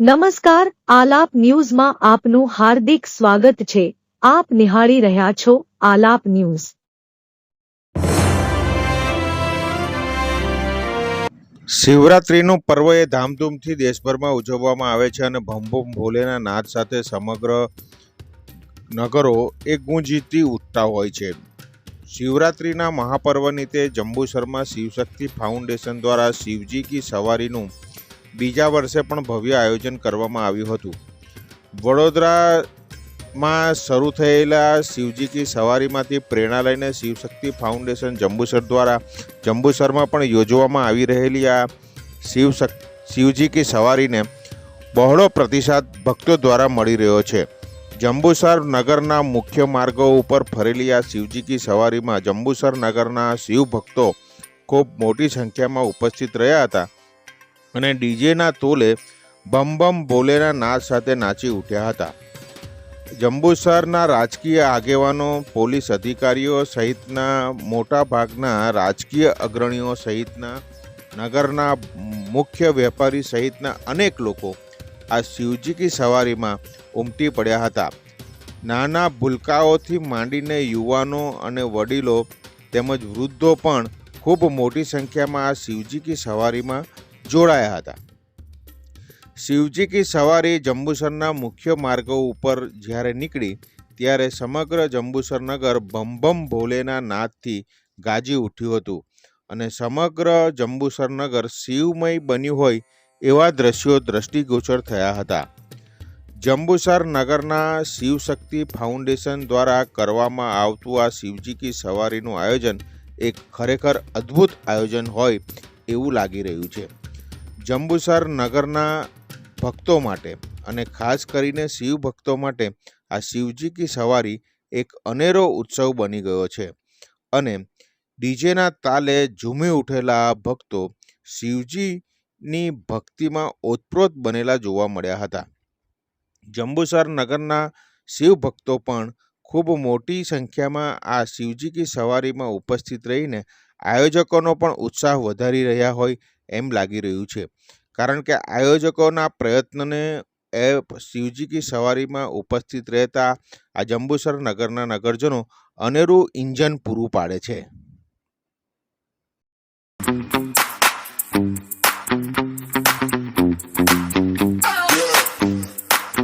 નમસ્કાર, આલાપ ન્યૂઝમાં આપનું હાર્દિક સ્વાગત છે. આપ નિહાળી રહ્યા છો આલાપ ન્યૂઝ. શિવરાત્રીનું પર્વ એ ધામધૂમથી દેશભરમાં ઉજવવામાં આવે છે અને ભમ ભમ ભોલેના નાદ સાથે સમગ્ર નગરો એ ગુંજીતી ઉઠતા હોય છે. શિવરાત્રિના મહાપર્વ નિમિત્તે જંબુસરમાં શિવશક્તિ ફાઉન્ડેશન દ્વારા શિવજી કી સવારીનું બીજા વર્ષે પણ ભવ્ય આયોજન કરવામાં આવ્યું હતું. વડોદરામાં શરૂ થયેલા શિવજી કી સવારીમાંથી પ્રેરણા લઈને શિવશક્તિ ફાઉન્ડેશન જંબુસર દ્વારા જંબુસરમાં પણ યોજવામાં આવી રહેલી આ શિવ શિવજી કી સવારીને બહોળો પ્રતિસાદ ભક્તો દ્વારા મળી રહ્યો છે. જંબુસર નગરના મુખ્ય માર્ગો ઉપર ફરેલી આ શિવજી કી સવારીમાં જંબુસર નગરના શિવ ભક્તો ખૂબ મોટી સંખ્યામાં ઉપસ્થિત રહ્યા હતા. અને ડીજેના તોલે બમ બમ ભોલેના નાદ સાથે નાચી ઉઠ્યા હતા. જંબુસરના રાજકીય આગેવાનો, પોલીસ અધિકારીઓ સહિતના મોટા ભાગના રાજકીય અગ્રણીઓ સહિતના નગરના મુખ્ય વેપારી સહિતના અનેક લોકો આ શિવજી કી સવારીમાં ઉમટી પડ્યા હતા. નાના ભૂલકાઓથી માંડીને યુવાનો અને વડીલો તેમજ વૃદ્ધો પણ ખૂબ મોટી સંખ્યામાં આ શિવજી કી સવારીમાં જોડાયા હતા. શિવજી કી સવારી જંબુસરના મુખ્ય માર્ગો ઉપર જ્યારે નીકળી, ત્યારે સમગ્ર જંબુસર નગર બમ ભોલેના નાદથી ગાજી ઉઠ્યું હતું અને સમગ્ર જંબુસર નગર શિવમય બન્યું હોય એવા દ્રશ્યો દ્રષ્ટિગોચર થયા હતા. જંબુસર નગરના શિવશક્તિ ફાઉન્ડેશન દ્વારા કરવામાં આવતું આ શિવજી કી સવારીનું આયોજન એક ખરેખર અદ્ભુત આયોજન હોય એવું લાગી રહ્યું છે. જંબુસર નગરના ભક્તો માટે અને ખાસ કરીને શિવ ભક્તો માટે આ શિવજી કી સવારી એક અનેરો ઉત્સવ બની ગયો છે. અને ડીજેના તાલે ઝૂમી ઉઠેલા આ ભક્તો શિવજીની ભક્તિમાં ઓતપ્રોત બનેલા જોવા મળ્યા હતા. જંબુસર નગરના શિવ ભક્તો પણ ખૂબ મોટી સંખ્યામાં આ શિવજી કી સવારીમાં ઉપસ્થિત રહીને આયોજકોનો પણ ઉત્સાહ વધારી રહ્યા હોય એમ લાગી રહ્યું છે. કારણ કે આયોજકોના પ્રયત્નને એ શિવજી કી સવારીમાં ઉપસ્થિત રહેતા આ જંબુસર નગરના નગરજનો અનેરું ઇન્જન પૂરું પાડે છે.